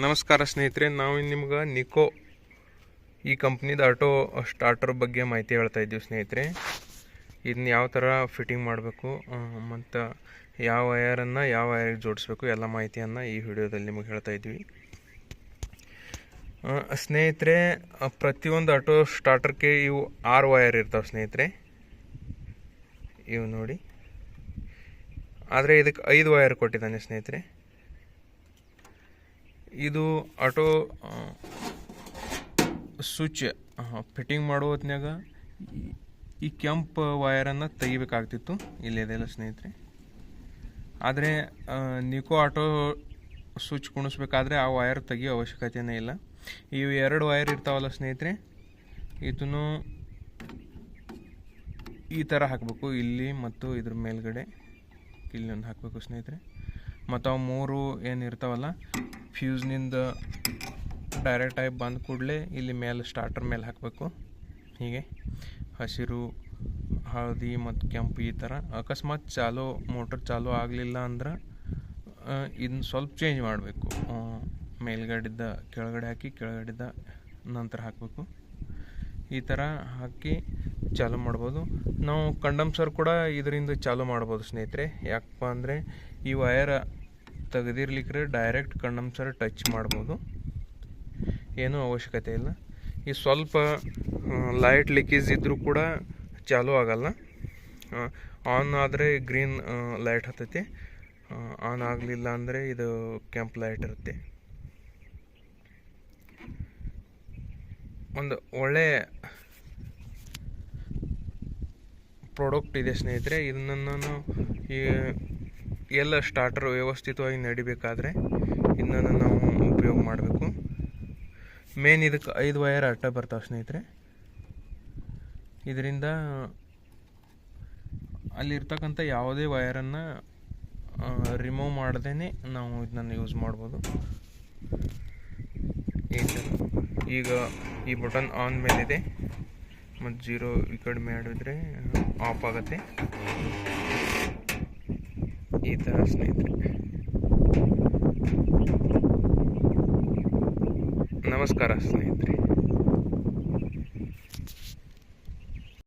ನಮಸ್ಕಾರ ಸ್ನೇಹಿತರೆ, ನಾವು ನಿಮ್ಗೆ ನಿಕೋ ಈ ಕಂಪ್ನಿದ ಆಟೋ ಸ್ಟಾರ್ಟರ್ ಬಗ್ಗೆ ಮಾಹಿತಿ ಹೇಳ್ತಾ ಇದ್ದೀವಿ ಸ್ನೇಹಿತರೆ. ಇದನ್ನ ಯಾವ ಥರ ಫಿಟ್ಟಿಂಗ್ ಮಾಡಬೇಕು ಮತ್ತು ಯಾವ ವಯರನ್ನು ಯಾವ ವಯರಿಗೆ ಜೋಡಿಸ್ಬೇಕು, ಎಲ್ಲ ಮಾಹಿತಿಯನ್ನು ಈ ವಿಡಿಯೋದಲ್ಲಿ ನಿಮಗೆ ಹೇಳ್ತಾ ಇದ್ವಿ ಸ್ನೇಹಿತರೆ, ಪ್ರತಿಯೊಂದು ಆಟೋ ಸ್ಟಾರ್ಟರ್ಗೆ ಇವು ಆರು ವಯರ್ ಇರ್ತಾವೆ ಸ್ನೇಹಿತರೆ. ಇವು ನೋಡಿ. ಆದರೆ ಇದಕ್ಕೆ ಐದು ವಯರ್ ಕೊಟ್ಟಿದ್ದಾನೆ ಸ್ನೇಹಿತರೆ. ಇದು ಆಟೋ ಸ್ವಿಚ್ ಫಿಟ್ಟಿಂಗ್ ಮಾಡೋ ಹೊತ್ನ್ಯಾಗ ಈ- ಕೆಂಪು ವಯರನ್ನು ತೆಗಿಬೇಕಾಗ್ತಿತ್ತು. ಇಲ್ಲಿದೆಲ್ಲ ಸ್ನೇಹಿತರೆ. ಆದರೆ ನಿಕೋ ಆಟೋ ಸ್ವಿಚ್ ಕುಣಿಸ್ಬೇಕಾದ್ರೆ ಆ ವಯರ್ ತೆಗಿಯೋ ಅವಶ್ಯಕತೆನೇ ಇಲ್ಲ. ಇವು ಎರಡು ವಯರ್ ಇರ್ತಾವಲ್ಲ ಸ್ನೇಹಿತರೆ, ಇದನ್ನು ಈ ಥರ ಹಾಕಬೇಕು. ಇಲ್ಲಿ ಮತ್ತು ಇದ್ರ ಮೇಲ್ಗಡೆ. ಇಲ್ಲಿ ಒಂದು ಹಾಕಬೇಕು ಸ್ನೇಹಿತರೆ. ಮತ್ತು ಅವು ಮೂರು ಏನು ಇರ್ತಾವಲ್ಲ ಫ್ಯೂಸ್ನಿಂದ ಡೈರೆಕ್ಟಾಗಿ ಬಂದ ಕೂಡಲೇ ಇಲ್ಲಿ ಮೇಲೆ ಸ್ಟಾರ್ಟರ್ ಮೇಲೆ ಹಾಕಬೇಕು. ಹೀಗೆ ಹಸಿರು, ಹಳದಿ ಮತ್ತು ಕೆಂಪು ಈ ಥರ ಅಕಸ್ಮಾತ್ ಚಾಲೋ ಮೋಟ್ರ್ ಚಾಲೋ ಆಗಲಿಲ್ಲ ಅಂದ್ರೆ ಇದನ್ನ ಸ್ವಲ್ಪ ಚೇಂಜ್ ಮಾಡಬೇಕು. ಮೇಲ್ಗಡೆದ ಕೆಳಗಡೆ ಹಾಕಿ, ಕೆಳಗಡೆದ ನಂತರ ಹಾಕಬೇಕು. ಈ ಥರ ಹಾಕಿ ಚಾಲು ಮಾಡ್ಬೋದು. ನಾವು ಕಂಡಮ್ಸರ್ ಕೂಡ ಇದರಿಂದ ಚಾಲು ಮಾಡ್ಬೋದು ಸ್ನೇಹಿತರೆ. ಯಾಕಪ್ಪ ಅಂದರೆ ಈ ವಯರ್ ತೆಗೆದಿರ್ಲಿಕ್ಕೆ ಡೈರೆಕ್ಟ್ ಕಂಡಮ್ಸರ್ ಟಚ್ ಮಾಡ್ಬೋದು. ಏನೂ ಅವಶ್ಯಕತೆ ಇಲ್ಲ. ಈ ಸ್ವಲ್ಪ ಲೈಟ್ ಲೀಕೇಜ್ ಇದ್ದರೂ ಕೂಡ ಚಾಲು ಆಗಲ್ಲ. ಆನ್ ಆದರೆ ಗ್ರೀನ್ ಲೈಟ್ ಹತ್ತೈತಿ. ಆನ್ ಆಗಲಿಲ್ಲ ಅಂದರೆ ಇದು ಕೆಂಪ್ ಲೈಟ್ ಇರುತ್ತೆ. ಒಂದು ಒಳ್ಳೆ ಪ್ರಾಡಕ್ಟ್ ಇದೆ ಸ್ನೇಹಿತರೆ ಇದನ್ನು ನಾನು ಈ ಎಲ್ಲ ಸ್ಟಾರ್ಟರ್ ವ್ಯವಸ್ಥಿತವಾಗಿ ನಡಿಬೇಕಾದ್ರೆ ಇದನ್ನು ನಾವು ಉಪಯೋಗ ಮಾಡಬೇಕು. ಮೇನ್ ಇದಕ್ಕೆ ಐದು ವಯರ್ ಅಟ್ಟ ಬರ್ತಾವೆ ಸ್ನೇಹಿತರೆ. ಇದರಿಂದ ಅಲ್ಲಿರ್ತಕ್ಕಂಥ ಯಾವುದೇ ವಯರನ್ನು ರಿಮೂವ್ ಮಾಡ್ದೇ ನಾವು ಇದನ್ನು ಯೂಸ್ ಮಾಡ್ಬೋದು. ಈಗ ಈ ಬಟನ್ ಆನ್ ಮೇಲಿದೆ. ಮತ್ತು ಜೀರೋ ಈ ಕಡೆ ಮಾಡಿದ್ರೆ ಆಫ್ ಆಗುತ್ತೆ. ಈ ಥರ ಸ್ನೇಹಿತರೆ. ನಮಸ್ಕಾರ ಸ್ನೇಹಿತರೆ.